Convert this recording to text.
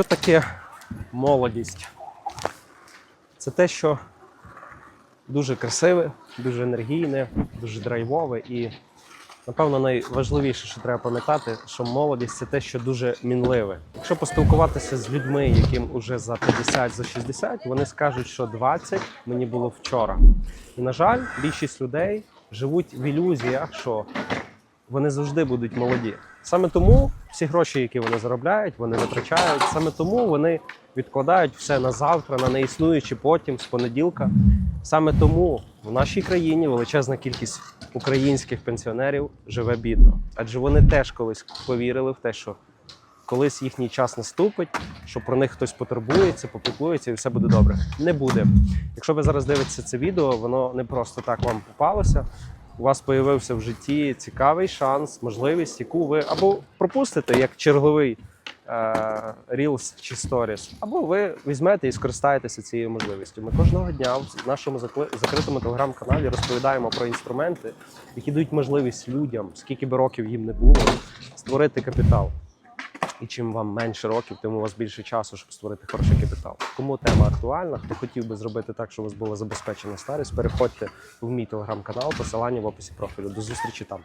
Що таке молодість? Це те, що дуже красиве, дуже енергійне, дуже драйвове і, напевно, найважливіше, що треба пам'ятати, що молодість це те, що дуже мінливе. Якщо поспілкуватися з людьми, яким уже за 50, за 60, вони скажуть, що 20 мені було вчора. І, на жаль, більшість людей живуть в ілюзіях, що вони завжди будуть молоді. Саме тому всі гроші, які вони заробляють, вони витрачають. Саме тому вони відкладають все на завтра, на неіснуючі потім, з понеділка. Саме тому в нашій країні величезна кількість українських пенсіонерів живе бідно, адже вони теж колись повірили в те, що колись їхній час наступить, що про них хтось потурбується, попіклується і все буде добре. Не буде. Якщо ви зараз дивитеся це відео, воно не просто так вам попалося. У вас появився в житті цікавий шанс, можливість, яку ви або пропустите як черговий е, Reels чи Stories, або ви візьмете і скористаєтеся цією можливістю. Ми кожного дня в нашому закритому телеграм-каналі розповідаємо про інструменти, які дають можливість людям, скільки би років їм не було, створити капітал. І чим вам менше років, тим у вас більше часу, щоб створити хороший капітал. Кому тема актуальна, хто хотів би зробити так, щоб у вас була забезпечена старість, переходьте в мій телеграм-канал, посилання в описі профілю. До зустрічі там.